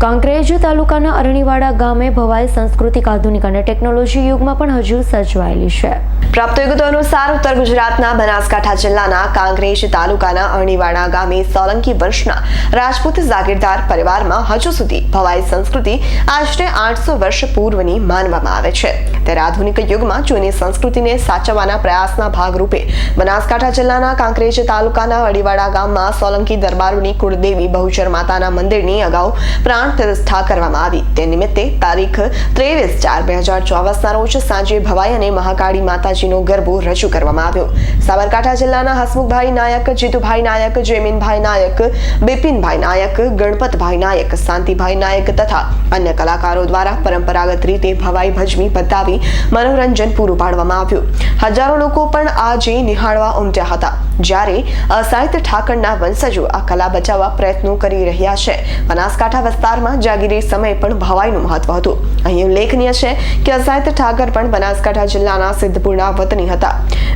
કાંકરેજ તાલુકાના અરણીવાડા ગામે ભવાઈ સાંસ્કૃતિક આધુનિક અને ટેકનોલોજી યુગમાં પણ હજુ સચવાયેલી છે. પ્રાપ્ત વિગતો અનુસાર ઉત્તર ગુજરાતના બનાસકાંઠા જિલ્લાના કાંકરેજ તાલુકાના અરણીવાડા ગામે સોલંકી વર્ષના રાજપૂત જાગીરદાર પરિવારમાં હજુ સુધી ભવાઈ સંસ્કૃતિ આશરે આઠસો વર્ષ પૂર્વની માનવામાં આવે છે. ત્યારે આધુનિક યુગમાં જૂની સંસ્કૃતિને સાચવવાના પ્રયાસના ભાગરૂપે બનાસકાંઠા જિલ્લાના કાંકરેજ તાલુકાના અડીવાડા ગામમાં સોલંકી દરબારોની કુળદેવી બહુચર માતાના મંદિરની અગાઉ પ્રાણ પ્રતિષ્ઠા કરવામાં આવી. તે નિમિત્તે તારીખ ત્રેવીસ ચાર બે હજાર ચોવીસના રોજ સાંજે ભવાઈ અને મહાકાળી માતાજીનો ગરબો રજૂ કરવામાં આવ્યો. સાબરકાંઠા જિલ્લાના હસમુખભાઈ નાયક, જીતુભાઈ નાયક, જયમીનભાઈ નાયક, બિપિનભાઈ નાયક, ગણપતભાઈ નાયક, શાંતિભાઈ નાયક તથા અન્ય કલાકારો દ્વારા પરંપરાગત રીતે ભવાઈ ભજવી બતાવી મનોરંજન પૂરું પાડવામાં આવ્યું. હજારો લોકો પણ આજે નિહાળવા ઉમટ્યા હતા. જ્યારે અસાહિત ઠાકરના વંશજો આ કલા બચાવવા પ્રયત્નો કરી રહ્યા છે. બનાસકાંઠા વિસ્તારમાં જાગીરી સમયે પણ ભવાઈનું મહત્વ હતું. અહીં ઉલ્લેખનીય છે કે અસાહિત ઠાકર પણ બનાસકાંઠા જિલ્લાના સિદ્ધપુરના વતની હતા.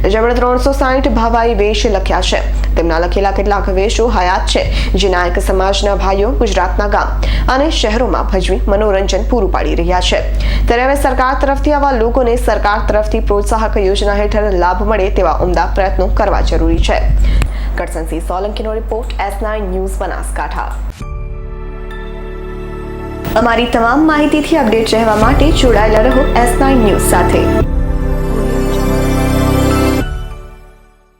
જેમણે ત્રણસો સાહીઠ ભાવાઈ વેશ લખ્યા છે. તેમના લખેલા કેટલાક વેશો હયાત છે. જે નાયક સમાજના ભાઈઓ ગુજરાતના ગામ. અને શહેરોમાં ભજવી મનોરંજન પૂરું પાડી રહ્યા છે. ત્યારે હવે સરકાર તરફથી આવા લોકોને સરકાર તરફથી પ્રોત્સાહક યોજના હેઠળ લાભ મળે તેવા ઉમદા પ્રયત્નો કરવા જરૂરી છે. Karsansinh સોલંકીનો report S nine news Banaskantha. અમારી તમામ માહિતીથી અપડેટ રહેવા માટે જોડાયેલા રહો એસ નાઇન ન્યૂઝ સાથે.